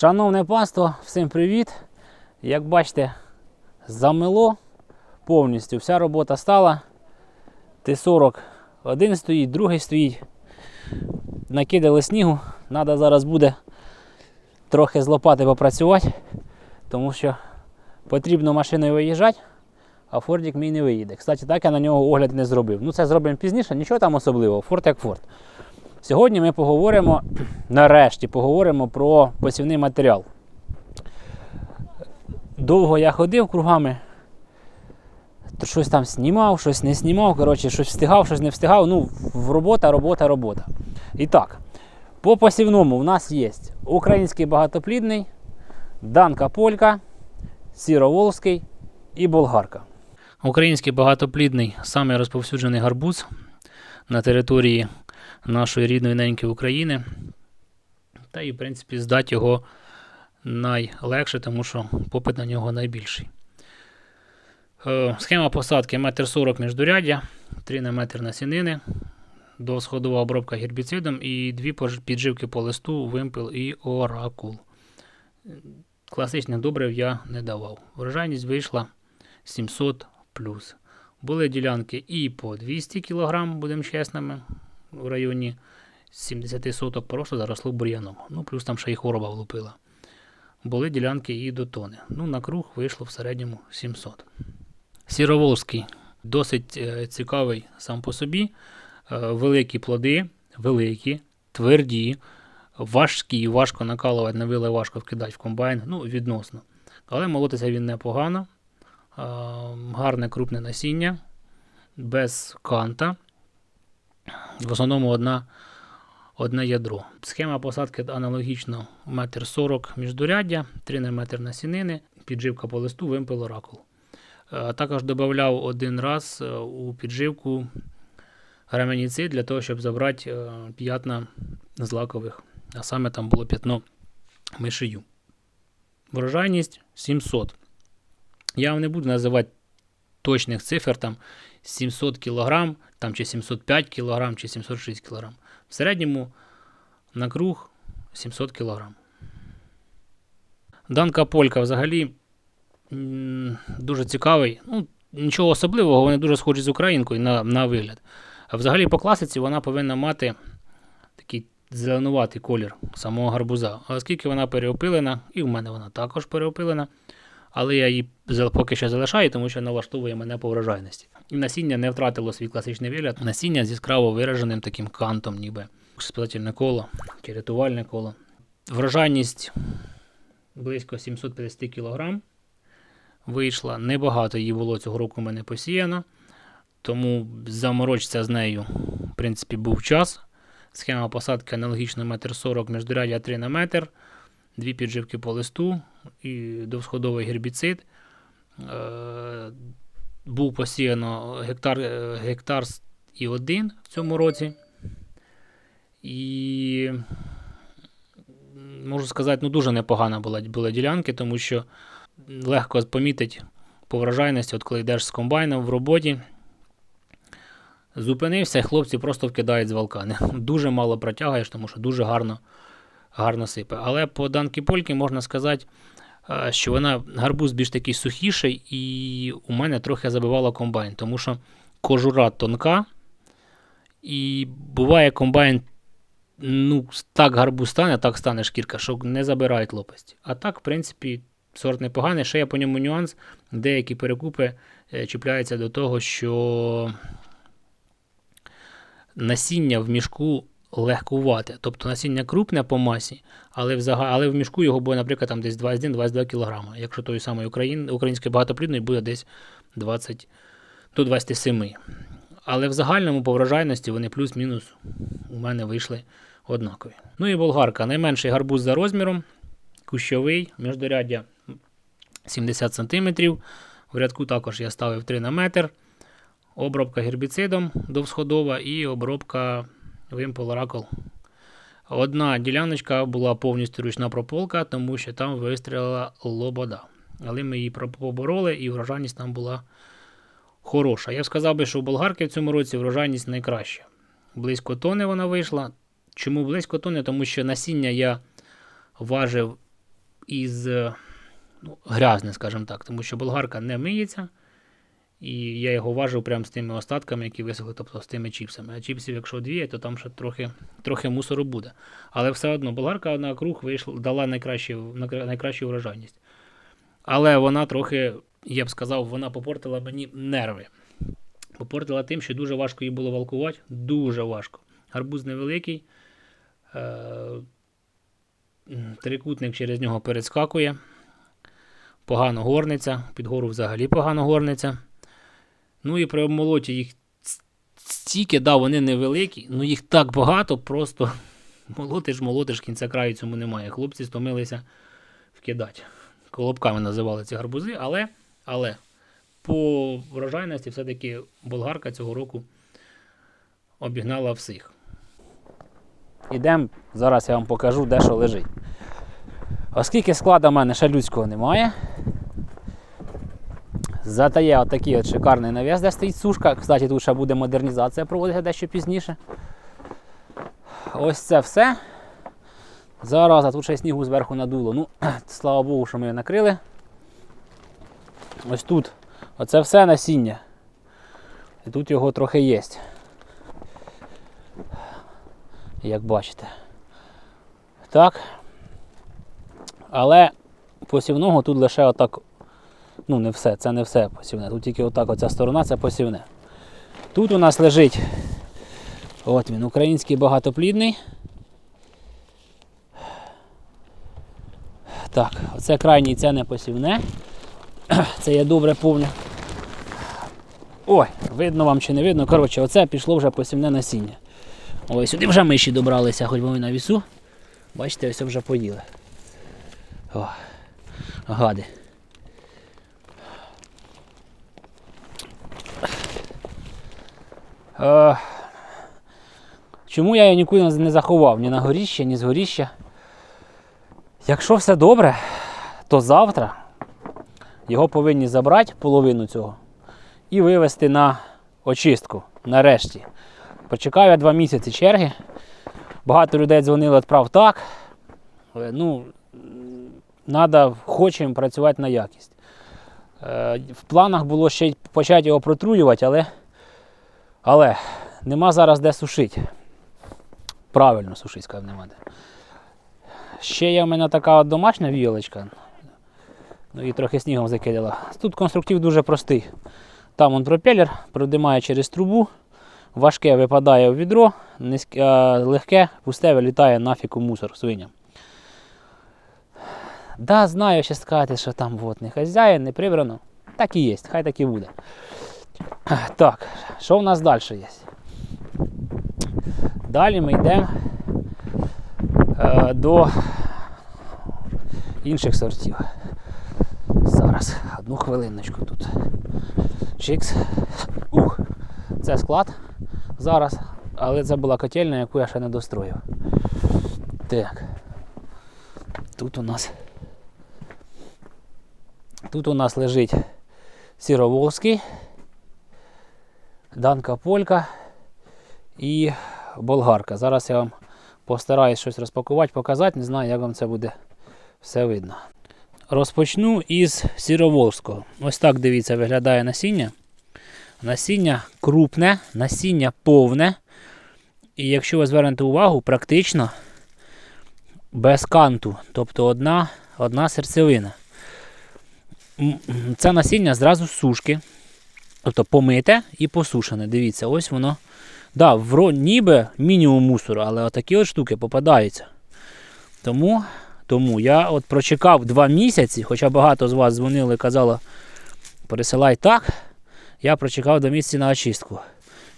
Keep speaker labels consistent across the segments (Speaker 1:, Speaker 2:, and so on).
Speaker 1: Шановне панство, всім привіт! Як бачите, замело повністю. Вся робота стала. Т-40 один стоїть, другий стоїть. Накидали снігу. Треба зараз буде трохи з лопати попрацювати, тому що потрібно машиною виїжджати, а Фордік мій не виїде. Кстати, так я на нього огляд не зробив. Ну це зробимо пізніше, нічого там особливого. Форд як Форд. Сьогодні ми поговоримо, нарешті поговоримо про посівний матеріал. Довго я ходив кругами, то щось там знімав, щось не знімав, коротше, щось встигав, щось не встигав. Ну, робота, робота, робота. І так, по посівному в нас є український багатоплідний, данка полька, сіроволзький і болгарка. Український багатоплідний самий розповсюджений гарбуз на території нашої рідної неньки України. Та і, в принципі, здати його найлегше, тому що попит на нього найбільший. Е, Схема посадки 1,40 м міждуряддя, 3 на метр насінини, досходова обробка гербіцидом і дві підживки по листу, вимпел і оракул. Класичних добрив я не давав. Врожайність вийшла 700 Були ділянки і по 200 кг, будемо чесними, в районі 70 соток просто заросло бур'яном. Ну, плюс там ще й хвороба влупила. Були ділянки і до тони. Ну, на круг вийшло в середньому 700. Сіроволзький досить е, цікавий сам по собі. Е, великі плоди, великі, тверді, важкі, важко накалувати, на вили важко вкидати в комбайн. Ну, відносно. Але молотиться він непогано. Е, гарне крупне насіння, без канта. В основному одна, одне ядро. Схема посадки аналогічно 1,40 м міждуряддя, 3 на метр насінини, підживка по листу, вимпел оракул. Е, Також додавав один раз е, у підживку граменіцид для того, щоб забрати е, п'ятна з лакових. А саме там було п'ятно мишею. Врожайність 700. Я вам не буду називати точних цифр, там 700 кг, там чи 705 кг, чи 706 кг. В середньому на круг 700 кг. Данка Полька взагалі дуже цікавий. Ну, нічого особливого, вони дуже схожі з українкою на, на вигляд. А взагалі по класиці вона повинна мати такий зеленуватий колір самого гарбуза. А оскільки вона переопилена, і в мене вона також переопилена, але я її поки що залишаю, тому що налаштовує мене по врожайності. І насіння не втратило свій класичний вигляд. Насіння з яскраво вираженим таким кантом, ніби спилательне коло чи рятувальне коло. Врожайність близько 750 кг вийшла. Небагато її було цього року в мене посіяно, тому заморочитися з нею, в принципі, був час. Схема посадки аналогічна 1,40 м міждурядя 3 на метр, дві підживки по листу і довсходовий гербіцид. Е, був посіяно гектар, е, гектар і один в цьому році. І можу сказати, ну дуже непогана була, була ділянки, тому що легко помітити по врожайності, от коли йдеш з комбайном в роботі. Зупинився, і хлопці просто вкидають з валка. Дуже мало протягаєш, тому що дуже гарно, гарно сипе. Але по данки польки можна сказати, е, що вона гарбуз більш такий сухіший, і у мене трохи забивала комбайн, тому що кожура тонка, і буває комбайн, ну, так гарбуз стане, так стане шкірка, що не забирають лопасті. А так, в принципі, сорт непоганий. Ще є по ньому нюанс. Деякі перекупи е, чіпляються до того, що насіння в мішку легкувате. Тобто насіння крупне по масі, але в, зага... але в мішку його буде, наприклад, там десь 21-22 кг. Якщо той самий Україн... український багатоплідний буде десь 20 до 27. Але в загальному по врожайності вони плюс-мінус у мене вийшли однакові. Ну і болгарка. Найменший гарбуз за розміром, кущовий, міждоряддя 70 см. В рядку також я ставив 3 на метр. Обробка гербіцидом довсходова і обробка вимпел оракул. Одна діляночка була повністю ручна прополка, тому що там вистрілила лобода. Але ми її побороли, і врожайність там була хороша. Я б сказав би, що у болгарки в цьому році врожайність найкраща. Близько тони вона вийшла. Чому близько тони? Тому що насіння я важив із ну, грязне, скажімо так, тому що болгарка не миється. І я його важив прямо з тими остатками, які висохли, тобто з тими чіпсами. А чіпсів, якщо дві, то там ще трохи, трохи мусору буде. Але все одно болгарка на круг вийшла, дала найкращу, найкра- найкращу врожайність. Але вона трохи, я б сказав, вона попортила мені нерви. Попортила тим, що дуже важко її було валкувати. Дуже важко. Гарбуз невеликий. Е- трикутник через нього перескакує. Погано горниться, під гору взагалі погано горниться. Ну і при обмолоті їх стільки, да, вони невеликі, ну їх так багато, просто молотиш, молотиш, кінця краю цьому немає. Хлопці стомилися вкидати. Колобками називали ці гарбузи, але, але по врожайності все-таки болгарка цього року обігнала всіх. Ідемо, зараз я вам покажу, де що лежить. Оскільки склада в мене ще людського немає. Зате є отакий от шикарний навіс, де стоїть сушка. Кстати, тут ще буде модернізація проводитися дещо пізніше. Ось це все. Зараз, а тут ще й снігу зверху надуло. Ну, слава Богу, що ми його накрили. Ось тут. Оце все насіння. І тут його трохи є. Як бачите. Так. Але посівного тут лише отак. Ну, не все, це не все посівне. Тут тільки отак оця сторона це посівне. Тут у нас лежить. От він, український багатоплідний. Так, оце крайній це не посівне. Це я добре повню. Ой, видно вам чи не видно. Коротше, оце пішло вже посівне насіння. Ой, сюди вже миші добралися, хоч вони на вісу. Бачите, ось вже поїли. О, гади. Е, чому я його нікуди не заховав? Ні на горіще, ні з горіща. Якщо все добре, то завтра його повинні забрати половину цього і вивезти на очистку нарешті. Почекаю я два місяці черги. Багато людей дзвонили, відправ так. Ну, треба, хочемо працювати на якість. Е, в планах було ще почати його протруювати, але, але нема зараз де сушити. Правильно сушити, скажімо, нема де. Ще є в мене така домашня віялочка. Ну і трохи снігом закидала. Тут конструктив дуже простий. Там он пропелер, продимає через трубу, важке випадає в відро, низьке, легке, пусте вилітає нафіг у мусор свиням. Да, знаю, ще сказати, що там от, не хазяїн, не прибрано. Так і є, хай так і буде. Так, що в нас далі є? Далі ми йдемо е, до інших сортів. Зараз, одну хвилиночку тут. Чикс. Ух, це склад зараз, але це була котельня, яку я ще не достроїв. Так. Тут у нас. Тут у нас лежить сіроволзький, данка полька і болгарка. Зараз я вам постараюсь щось розпакувати, показати, не знаю, як вам це буде все видно. Розпочну із сіроволзького. Ось так дивіться, виглядає насіння. Насіння крупне, насіння повне. І якщо ви звернете увагу, практично без канту, тобто одна, одна серцевина. Це насіння зразу з сушки. Тобто помите і посушене. Дивіться, ось воно. Да, вро, ніби мінімум мусору, але отакі от штуки попадаються. Тому, тому я от прочекав два місяці, хоча багато з вас дзвонили і казали, пересилай так. Я прочекав до місяці на очистку.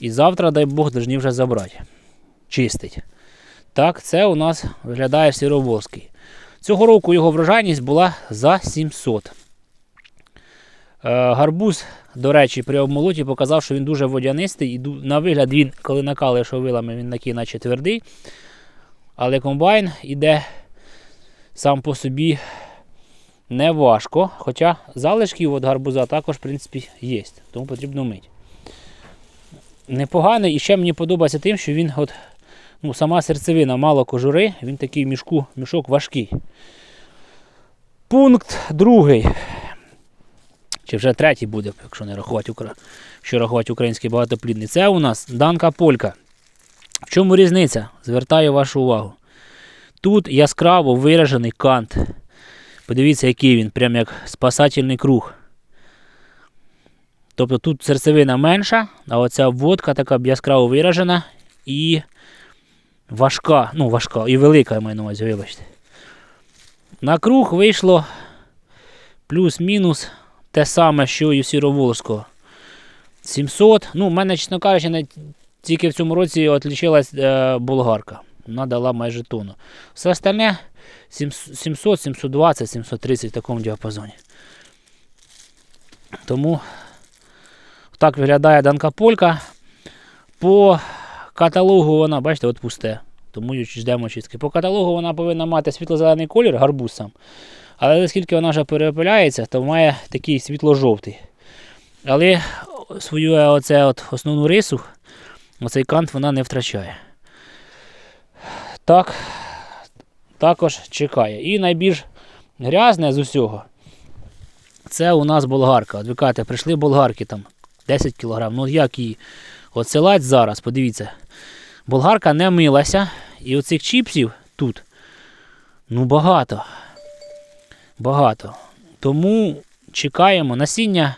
Speaker 1: І завтра, дай Бог, повинні вже забрати. Чистить. Так, це у нас виглядає сіровозкий. Цього року його врожайність була за 700. Е, гарбуз, до речі, при обмолоті показав, що він дуже водянистий. І на вигляд він, коли накалиш вилами, він такий, наче твердий. Але комбайн іде сам по собі не важко. Хоча залишків від гарбуза також, в принципі, є. Тому потрібно мити. Непоганий. І ще мені подобається тим, що він от, ну, сама серцевина мало кожури, він такий мішку, мішок важкий. Пункт другий. Чи вже третій буде, якщо не рахувати, що рахувати український багатоплідний. Це у нас Данка Полька. В чому різниця? Звертаю вашу увагу. Тут яскраво виражений кант. Подивіться, який він, прям як спасательний круг. Тобто тут серцевина менша, а оця обводка така яскраво виражена і важка, ну важка, і велика, я маю на увазі, вибачте. На круг вийшло плюс-мінус те саме, що і в Сіроволжського. 700. Ну, в мене, чесно кажучи, тільки в цьому році відлічилась е, болгарка. Вона дала майже тонну. Все остальне 700, 720, 730 в такому діапазоні. Тому так виглядає данка полька. По каталогу вона, бачите, от пусте. Тому ждемо чистки. По каталогу вона повинна мати світло-зелений колір, гарбуз сам. Але оскільки вона вже перепиляється, то має такий світло-жовтий. Але свою е, оце от основну рису, оцей кант вона не втрачає. Так, також чекає. І найбільш грязне з усього це у нас болгарка. От ви кажете, прийшли болгарки там 10 кг. Ну як її оцелать зараз, подивіться. Болгарка не милася. І оцих чіпсів тут ну багато. Багато. Тому чекаємо. Насіння,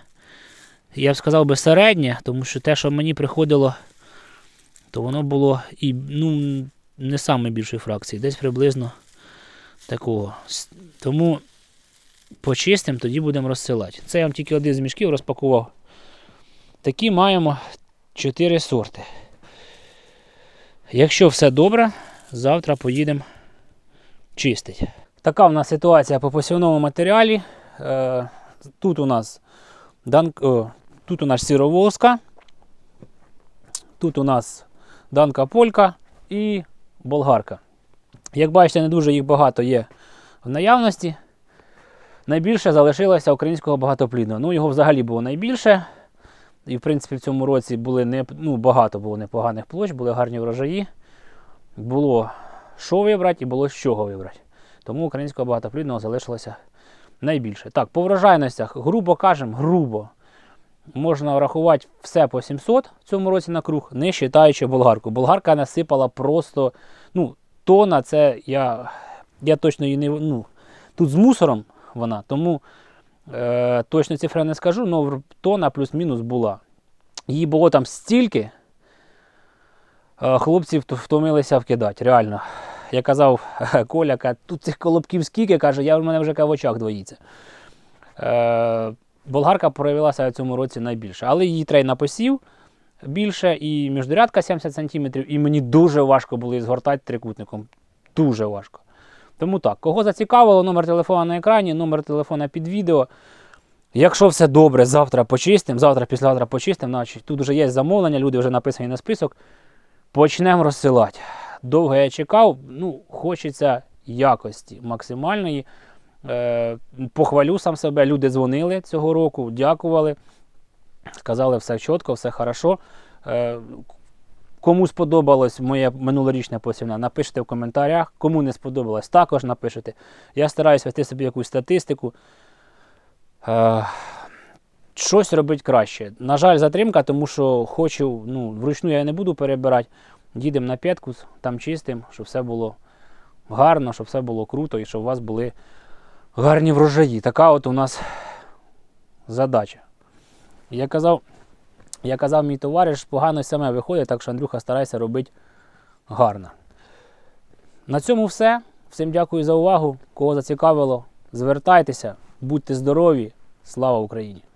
Speaker 1: я б сказав би, середнє, тому що те, що мені приходило, то воно було і ну, не саме більшої фракції, десь приблизно такого. Тому почистимо, тоді будемо розсилати. Це я вам тільки один з мішків розпакував. Такі маємо 4 сорти. Якщо все добре, завтра поїдемо чистити. Така в нас ситуація по посівному матеріалі. Е, тут у нас дан, о, тут у нас сіроволска, тут у нас данка полька і болгарка. Як бачите, не дуже їх багато є в наявності. Найбільше залишилося українського багатоплідного. Ну, його взагалі було найбільше. І, в принципі, в цьому році були не, ну, багато було непоганих площ, були гарні врожаї. Було що вибрати і було з чого вибрати. Тому українського багатоплідного залишилося найбільше. Так, по врожайностях, грубо кажемо, грубо. Можна врахувати все по 700 в цьому році на круг, не вважаючи болгарку. Болгарка насипала просто ну, тона, це я, я точно її не. Ну, тут з мусором вона, тому е, точно цифри не скажу, але тона плюс-мінус була. Її було там стільки, е, хлопці втомилися вкидати, реально. Я казав Коля, каже, тут цих колобків скільки, каже, я в мене вже в очах двоїться. Е, болгарка проявилася в цьому році найбільше, але її трей на посів більше, і міждорядка 70 см, і мені дуже важко було її згортати трикутником. Дуже важко. Тому так, кого зацікавило, номер телефона на екрані, номер телефона під відео. Якщо все добре, завтра почистимо, завтра, післязавтра почистимо, значить тут вже є замовлення, люди вже написані на список. Почнемо розсилати. Довго я чекав, ну, хочеться якості максимальної. Е, похвалю сам себе, люди дзвонили цього року, дякували. Сказали, все чітко, все хорошо. Е, Кому сподобалось моє минулорічне посівне, напишіть в коментарях. Кому не сподобалось, також напишіть. Я стараюсь вести собі якусь статистику. Е, щось робити краще. На жаль, затримка, тому що хочу, ну, вручну я не буду перебирати. Їдемо на п'ятку, там чистимо, щоб все було гарно, щоб все було круто і щоб у вас були гарні врожаї. Така от у нас задача. Я казав, я казав, мій товариш погано саме виходить, так що Андрюха старайся робити гарно. На цьому все. Всім дякую за увагу. Кого зацікавило, звертайтеся, будьте здорові. Слава Україні!